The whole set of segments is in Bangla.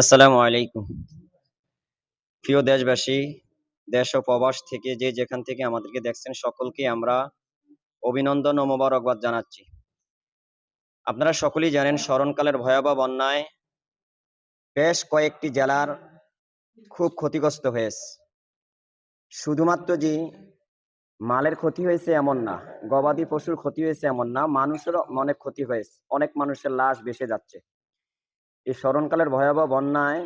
আসসালামু আলাইকুম। প্রিয় দেশবাসী, দেশ ও প্রবাস থেকে যে যেখান থেকে আমাদেরকে দেখছেন, সকলকে আমরা অভিনন্দন ও মোবারকবাদ জানাচ্ছি। আপনারা সকলেই জানেন, স্মরণকালের ভয়াবহ বন্যায় বেশ কয়েকটি জেলার খুব ক্ষতিগ্রস্ত হয়েছে। শুধুমাত্র যে মালের ক্ষতি হয়েছে এমন না, গবাদি পশুর ক্ষতি হয়েছে এমন না, মানুষেরও অনেক ক্ষতি হয়েছে। অনেক মানুষের লাশ ভেসে যাচ্ছে। এই স্মরণকালের ভয়াবহ বন্যায়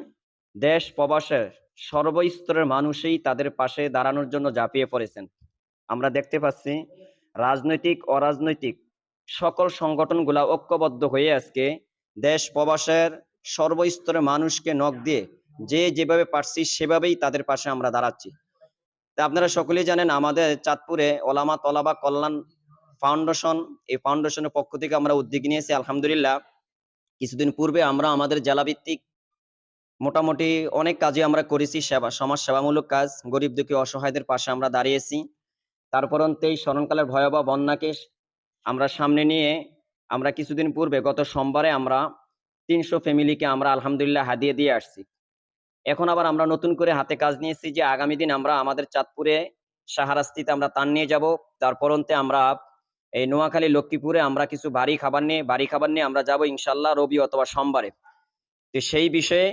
দেশ প্রবাসের সর্বস্তরের মানুষই তাদের পাশে দাঁড়ানোর জন্য ঝাঁপিয়ে পড়েছেন। আমরা দেখতে পাচ্ছি, রাজনৈতিক, অরাজনৈতিক সকল সংগঠনগুলা ঐক্যবদ্ধ হয়ে আজকে দেশ প্রবাসের সর্বস্তরের মানুষকে নখ দিয়ে যে যেভাবে পারছি সেভাবেই তাদের পাশে আমরা দাঁড়াচ্ছি। তা আপনারা সকলেই জানেন, আমাদের চাঁদপুরে ওলামা তলাবা কল্যাণ ফাউন্ডেশন, এই ফাউন্ডেশনের পক্ষ থেকে আমরা উদ্যোগ নিয়েছি, আলহামদুলিল্লাহ। কিছুদিন পূর্বে আমরা আমাদের জেলাভিত্তিক মোটামুটি অনেক কাজে আমরা করেছি, সেবা সমাজ সেবামূলক কাজ, গরিব দুঃখী, অসহায়দের পাশে আমরা দাঁড়িয়েছি। তারপরন্তে এই স্মরণকালের ভয়াবহ বন্যাকে আমরা সামনে নিয়ে আমরা কিছুদিন পূর্বে গত সোমবারে আমরা তিনশো ফ্যামিলিকে আমরা আলহামদুলিল্লাহ হাদিয়ে দিয়ে আসছি। এখন আবার আমরা নতুন করে হাতে কাজ নিয়েছি যে আগামী দিন আমরা আমাদের চাঁদপুরে সাহারাস্তিতে আমরা তান নিয়ে যাব। তারপরন্তে আমরা এই নোয়াখালী, লক্ষ্মীপুরে আমরা কিছু বাড়ি খাবার নিয়ে, বাড়ি খাবার নিয়ে আমরা যাব ইনশাল্লাহ রবি অথবা সোমবারে। তো সেই বিষয়ে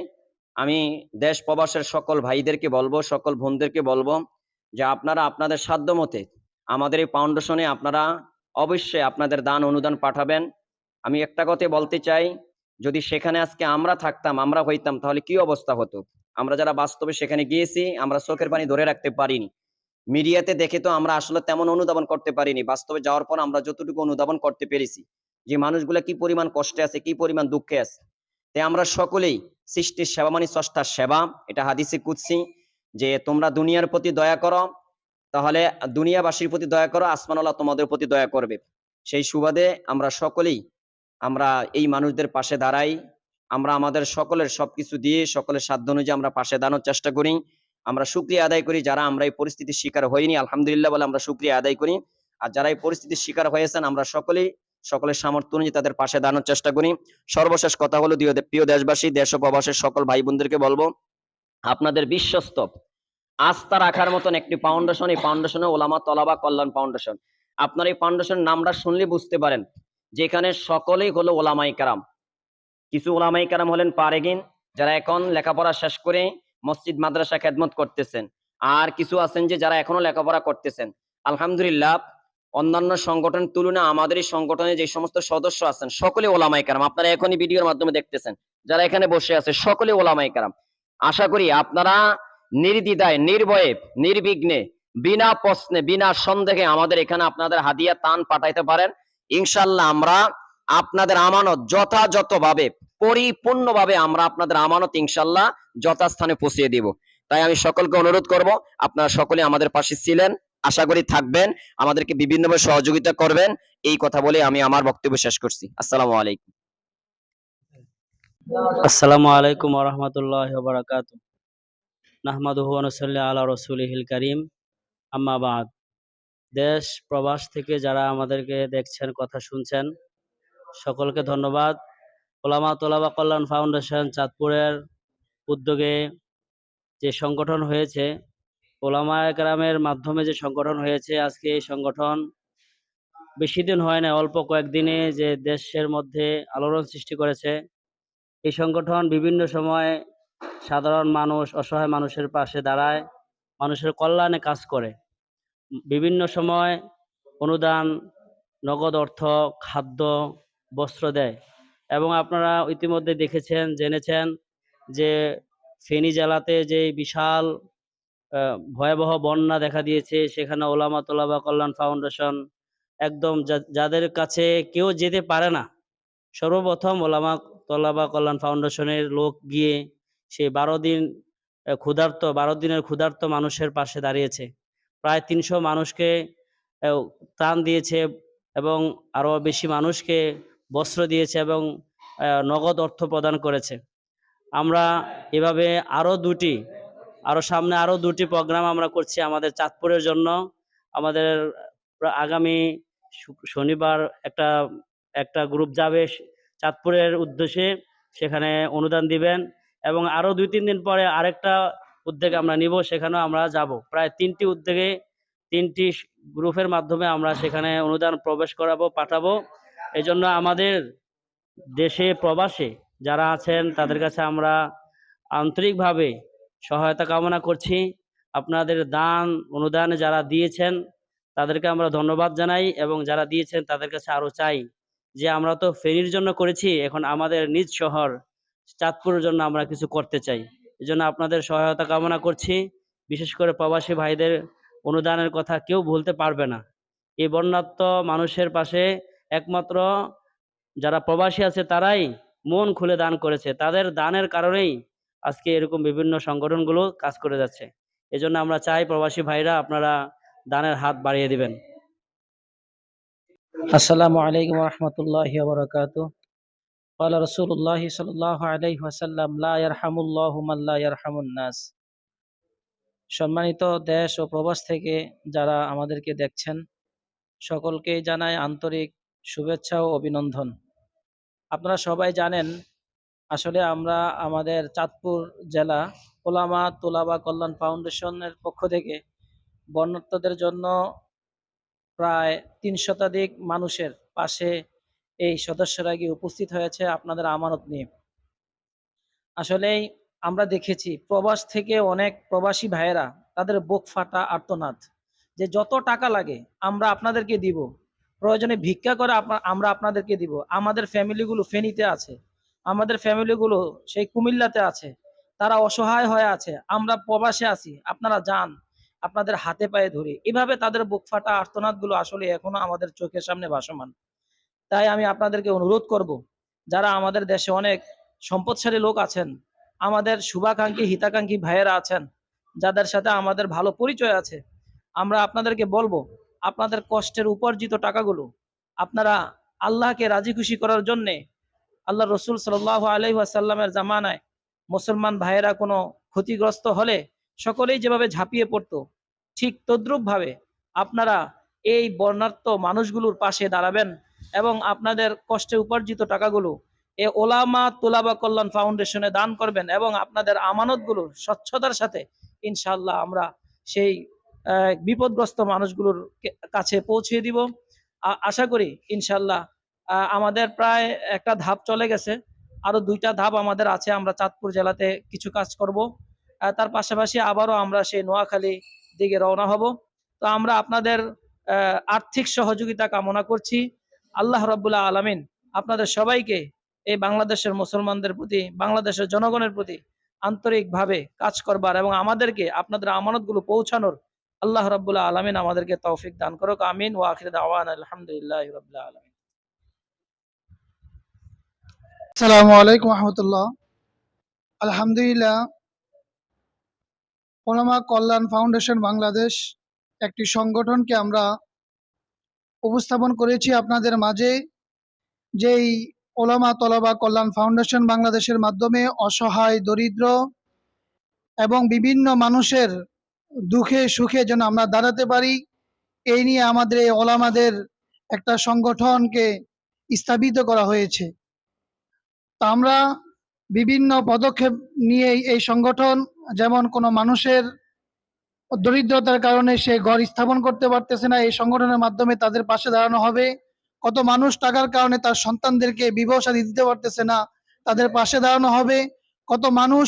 আমি দেশ প্রবাসের সকল ভাইদেরকে বলব, সকল বোনদেরকে বলব যে আপনারা আপনাদের সাধ্য মতে আমাদের এই ফাউন্ডেশনে আপনারা অবশ্যই আপনাদের দান অনুদান পাঠাবেন। আমি একটা কথা বলতে চাই, যদি সেখানে আজকে আমরা থাকতাম, আমরা হইতাম, তাহলে কি অবস্থা হতো? আমরা যারা বাস্তবে সেখানে গিয়েছি, আমরা চোখের পানি ধরে রাখতে পারিনি। মিডিয়াতে দেখে তো আমরা আসলে তেমন অনুধাবন করতে পারিনি। বাস্তবে যাওয়ার পর আমরা যতটুকু অনুধাবন করতে পেরেছি যে মানুষগুলা কি পরিমাণ কষ্টে আছে, কি পরিমাণ দুঃখে আছে। তাই আমরা সকলেই সৃষ্টির সেবা মানে স্রষ্টার সেবা, এটা হাদিসে কুৎসি যে তোমরা দুনিয়ার প্রতি দয়া করো, তাহলে দুনিয়াবাসীর প্রতি দয়া করো আসমানওয়ালা তোমাদের প্রতি দয়া করবে। সেই সুবাদে আমরা সকলেই, আমরা এই মানুষদের পাশে দাঁড়াই, আমরা আমাদের সকলের সবকিছু দিয়ে, সকলের সাধ্য অনুযায়ী আমরা পাশে দাঁড়ানোর চেষ্টা করি। আমরা শুক্রিয়া আদায় করি যারা আমরা এই পরিস্থিতির শিকার হইনি। আলহামদুলিল্লাহ বলে আমরা শুক্রিয়া আদায় করি। আর যারা এই পরিস্থিতির শিকার হয়েছেন, আমরা সকলেই, সকলের সামর্থ্য অনুযায়ী তাদের পাশে দাঁড়ানোর চেষ্টা করি। সর্বশেষ কথা হলো প্রিয় দেশবাসী, দেশ প্রবাসের সকল ভাই বোনদেরকে বলব, আপনাদের বিশ্বস্ত, আস্থা রাখার মতন একটি ফাউন্ডেশন এই ফাউন্ডেশনে ওলামা তলাবা কল্যাণ ফাউন্ডেশন আপনার এই ফাউন্ডেশন নামটা শুনলে বুঝতে পারেন, যেখানে সকলেই হলো ওলামাই কারাম। কিছু ওলামাই কারাম হলেন পারেগিন, যারা এখন লেখাপড়া শেষ করে মসজিদ, মাদ্রাসা খেদমত করতেছেন। আর কিছু আছেন যে যারা এখনও লেখাপড়া করতেছেন। আলহামদুলিল্লাহ, অন্যান্য সংগঠন তুলনা আমাদের এই সংগঠনে যে সমস্ত সদস্য আছেন, সকলে ওলামাই কারাম। আপনারা এখনই ভিডিওর মাধ্যমে দেখতেছেন, যারা এখানে বসে আছে, সকলে ওলামাই কারাম। আশা করি আপনারা নির্দ্বিধায়, নির্ভয়ে, নির্বিঘ্নে, বিনা প্রশ্নে, বিনা সন্দেহে আমাদের এখানে আপনাদের হাদিয়া, তান পাঠাইতে পারেন। ইনশাল্লাহ আমরা আপনাদের আমানত যথাযথভাবে পরিপূর্ণভাবে আমরা আপনাদের আমানত ইনশাল্লাহ যথাস্থানে পৌঁছিয়ে দিব। তাই আমি সকলকে অনুরোধ করব, আপনারা সকলে আমাদের পাশে ছিলেন, আশা করি থাকবেন, আমাদেরকে বিভিন্নভাবে সহযোগিতা করবেন, এই কথা বলে আমি আমার বক্তব্য শেষ করছি। আসসালামু আলাইকুম। আসসালামু আলাইকুম ওরহমতুল্লাহ বারাকাতু নাহমাদুহু অনুসল্লি আলা রসুলিহিল করিম। আম্মা বাদ। দেশ, প্রবাস থেকে যারা আমাদেরকে দেখছেন, কথা শুনছেন, সকলকে ধন্যবাদ। ওলামা তোলাবা কল্যাণ ফাউন্ডেশন চাঁদপুরের উদ্যোগে যে সংগঠন হয়েছে, ওলামা একরামের মাধ্যমে যে সংগঠন হয়েছে, আজকে এই সংগঠন বেশি দিন হয় না, অল্প কয়েকদিনে যে দেশের মধ্যে আলোড়ন সৃষ্টি করেছে। এই সংগঠন বিভিন্ন সময় সাধারণ মানুষ, অসহায় মানুষের পাশে দাঁড়ায়, মানুষের কল্যাণে কাজ করে। বিভিন্ন সময় অনুদান, নগদ অর্থ, খাদ্য, বস্ত্র দেয়। এবং আপনারা ইতিমধ্যে দেখেছেন, জেনেছেন যে ফেনী জেলাতে যে বিশাল ভয়াবহ বন্যা দেখা দিয়েছে, সেখানে ওলামা তোলাবা কল্যাণ ফাউন্ডেশন একদম যাদের কাছে কেউ যেতে পারে না, সর্বপ্রথম ওলামা তলাবা কল্যাণ ফাউন্ডেশনের লোক গিয়ে সে বারো দিন ক্ষুধার্ত, বারো দিনের ক্ষুধার্ত মানুষের পাশে দাঁড়িয়েছে। প্রায় তিনশো মানুষকে ত্রাণ দিয়েছে এবং আরও বেশি মানুষকে বস্ত্র দিয়েছে এবং নগদ অর্থ প্রদান করেছে। আমরা এভাবে আরও দুটি আরও সামনে আরও দুটি প্রোগ্রাম আমরা করছি আমাদের চাঁদপুরের জন্য। আমাদের আগামী শনিবার একটা একটা গ্রুপ যাবে চাঁদপুরের উদ্দেশ্যে, সেখানে অনুদান দিবেন এবং আরও দুই, তিন দিন পরে আরেকটা উদ্যোগ আমরা নিব, সেখানেও আমরা যাব। প্রায় তিনটি উদ্যোগে তিনটি গ্রুপের মাধ্যমে আমরা সেখানে অনুদান প্রবেশ করাবো, পাঠাবো। এই জন্য আমাদের দেশে প্রবাসে যারা আছেন, তাদের কাছে আমরা আন্তরিকভাবে সহায়তা কামনা করছি। আপনাদের দান, অনুদান যারা দিয়েছেন, তাদেরকে আমরা ধন্যবাদ জানাই এবং যারা দিয়েছেন, তাদের কাছে আরও চাই যে আমরা তো ফেরির জন্য করেছি, এখন আমাদের নিজ শহর চাঁদপুরের জন্য আমরা কিছু করতে চাই। এই জন্য আপনাদের সহায়তা কামনা করছি। বিশেষ করে প্রবাসী ভাইদের অনুদানের কথা কেউ ভুলতে পারবে না। এই বন্যাত্ম মানুষের পাশে একমাত্র যারা প্রবাসী আছে তারাই মন খুলে দান করেছে তাদের দানের কারণেই আজকে এরকম বিভিন্ন সংগঠনগুলো কাজ করে যাচ্ছে এজন্য আমরা চাই প্রবাসী ভাইরা আপনারা দানের হাত বাড়িয়ে দিবেন আসসালামু আলাইকুম রহমতুল্লাহ বরকাত قال رسول الله صلى الله عليه وسلم لا يرحم الله من لا يرحم الناس সম্মানিত দেশ ও প্রবাস থেকে যারা আমাদেরকে দেখছেন সকলকে জানাই আন্তরিক শুভেচ্ছা ও অভিনন্দন। আপনারা সবাই জানেন, আসলে আমরা আমাদের চাঁদপুর জেলা ওলামা তোলাবা কল্যাণ ফাউন্ডেশনের পক্ষ থেকে বন্যার্থদের জন্য প্রায় তিন শতাধিক মানুষের পাশে এই সদস্যরা গিয়ে উপস্থিত হয়েছে আপনাদের আমানত নিয়ে। আসলেই আমরা দেখেছি, প্রবাস থেকে অনেক প্রবাসী ভাইয়েরা তাদের বুক ফাটা আর্তনাদ, যে যত টাকা লাগে আমরা আপনাদেরকে দিব। প্রয়োজনে ভিক্ষা করে আমরা আপনাদেরকে দিব। আমাদের ফ্যামিলিগুলো ফেনীতে আছে। আমাদের ফ্যামিলিগুলো সেই কুমিল্লাতে আছে। তারা অসহায় হয়ে আছে। আমরা প্রবাসে আছি। আপনারা যান। আপনাদের হাতে পায়ে ধরি। এভাবে তাদের বুক ফাটা আর্তনাদগুলো আসলে এখনও আমাদের চোখের সামনে ভাসমান। তাই আমি আপনাদেরকে অনুরোধ করব, যারা আমাদের দেশে অনেক সম্পদশালী লোক আছেন, আমাদের শুভাকাঙ্ক্ষী, হিতাকাঙ্ক্ষী ভাইয়েরা আছেন, যাদের সাথে আমাদের ভালো পরিচয় আছে, আমরা আপনাদেরকে বলব আপনাদের কষ্টের উপার্জিত টাকাগুলো আপনারা আল্লাহকে রাজি খুশি করার জন্যে আল্লাহ রসুল সাল আলহি আসাল্লামের জামানায় মুসলমান ভাইয়েরা কোনো ক্ষতিগ্রস্ত হলে সকলেই যেভাবে ঝাঁপিয়ে পড়তো, ঠিক তদ্রুপ ভাবে আপনারা এই বর্ণার্থ মানুষগুলোর পাশে দাঁড়াবেন এবং আপনাদের কষ্টে উপার্জিত টাকাগুলো এ ওলামা তোলাবা কল্যাণ ফাউন্ডেশনে দান করবেন এবং আপনাদের আমানতগুলো স্বচ্ছতার সাথে ইনশাল্লাহ আমরা সেই বিপদগ্রস্ত মানুষগুলোর কাছে পৌঁছে দিব। আশা করি ইনশাল্লাহ আমাদের প্রায় একটা ধাপ চলে গেছে। আরও দুইটা ধাপ আমাদের আছে, আমরা চাঁদপুর জেলাতে কিছু কাজ করব। তার পাশাপাশি আবারও আমরা সেই নোয়াখালী দিকে রওনা হব। তো আমরা আপনাদের আর্থিক সহযোগিতা কামনা করছি। আল্লাহ রাব্বুল্লাহ আলামিন আপনাদের সবাইকে এই বাংলাদেশের মুসলমানদের প্রতি, বাংলাদেশের জনগণের প্রতি আন্তরিকভাবে কাজ করবার এবং আমাদেরকে, আপনাদের আমানতগুলো পৌঁছানোর আল্লাহ রাব্বুল্লাহ আলামিন আমাদেরকে তৌফিক দান করুক, আমিন। ওয়া আখির দাওয়ানা আলহামদুলিল্লাহি রাব্বিল আলামিন। আলাইকুম রহমতুল্লাহ। আলহামদুলিল্লাহ, ওলামা কল্যাণ ফাউন্ডেশন বাংলাদেশ একটি সংগঠনকে আমরা উপস্থাপন করেছি আপনাদের মাঝে। যেই ওলামা তলাবা কল্যাণ ফাউন্ডেশন বাংলাদেশের মাধ্যমে অসহায়, দরিদ্র এবং বিভিন্ন মানুষের দুঃখে সুখে যেন আমরা দাঁড়াতে পারি, এই নিয়ে আমাদের এই ওলামাদের একটা সংগঠনকে স্থাপিত করা হয়েছে। আমরা বিভিন্ন পদক্ষেপ নিয়ে এই সংগঠন, যেমন কোনো মানুষের দরিদ্রতার কারণে সে ঘর স্থাপন করতে পারতেছে না, এই সংগঠনের মাধ্যমে তাদের পাশে দাঁড়ানো হবে। কত মানুষ টাকার কারণে তার সন্তানদেরকে বিবাহ শাদী দিতে পারতেছে না, তাদের পাশে দাঁড়ানো হবে। কত মানুষ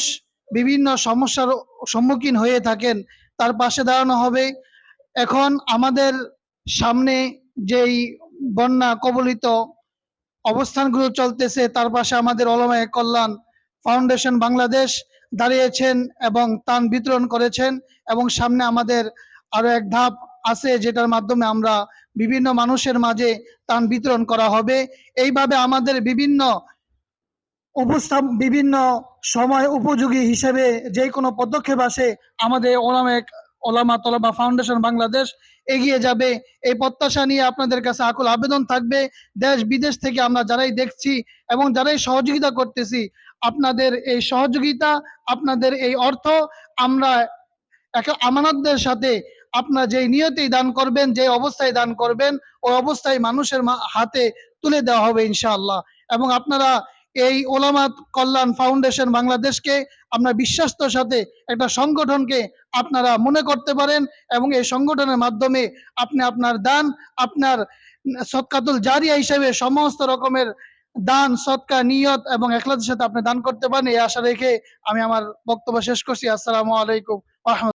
বিভিন্ন সমস্যার সম্মুখীন হয়ে থাকেন তার পাশে দাঁড়ানো হবে। এখন আমাদের সামনে যেই বন্যা কবলিত অবস্থানগুলো চলতেছে, তার পাশে আমাদের অলমায় কল্যাণ ফাউন্ডেশন বাংলাদেশ দাঁড়িয়েছেন এবং তান বিতরণ করেছেন এবং সামনে আমাদের আরও এক ধাপ আছে যেটার মাধ্যমে আমরা বিভিন্ন মানুষের মাঝে তান বিতরণ করা হবে। এইভাবে আমাদের বিভিন্ন উপস্থাপ বিভিন্ন সময় উপযোগী হিসেবে যে কোনো পদক্ষেপ আসে, আমাদের ওলামে ওলামা তলামা ফাউন্ডেশন বাংলাদেশ এগিয়ে যাবে। এই প্রত্যাশা নিয়ে আপনাদের কাছে আকুল আবেদন থাকবে। দেশ, বিদেশ থেকে আমরা যারাই দেখছি এবং যারাই সহযোগিতা করতেছি, আপনাদের এই সহযোগিতা, আপনাদের এই অর্থ, আমরা আমানতদের সাথে আপনার যেই নিয়তেই দান করবেন যে অবস্থায় দান করবেন, ওই অবস্থায় মানুষের হাতে তুলে দেওয়া হবে ইনশাআল্লাহ। এবং আপনারা এই ওলামা কল্যাণ ফাউন্ডেশন বাংলাদেশকে আপনার বিশ্বাস্তর সাথে একটা সংগঠনকে আপনারা মনে করতে পারেন এবং এই সংগঠনের মাধ্যমে আপনি আপনার দান, আপনার সৎকাতুল জারিয়া হিসেবে সমস্ত রকমের দান সৎকা নিয়ত এবং এখলাসের সাথে আপনি দান করতে পারেন। এই আশা রেখে আমি আমার বক্তব্য শেষ করছি। আসসালামু আলাইকুম।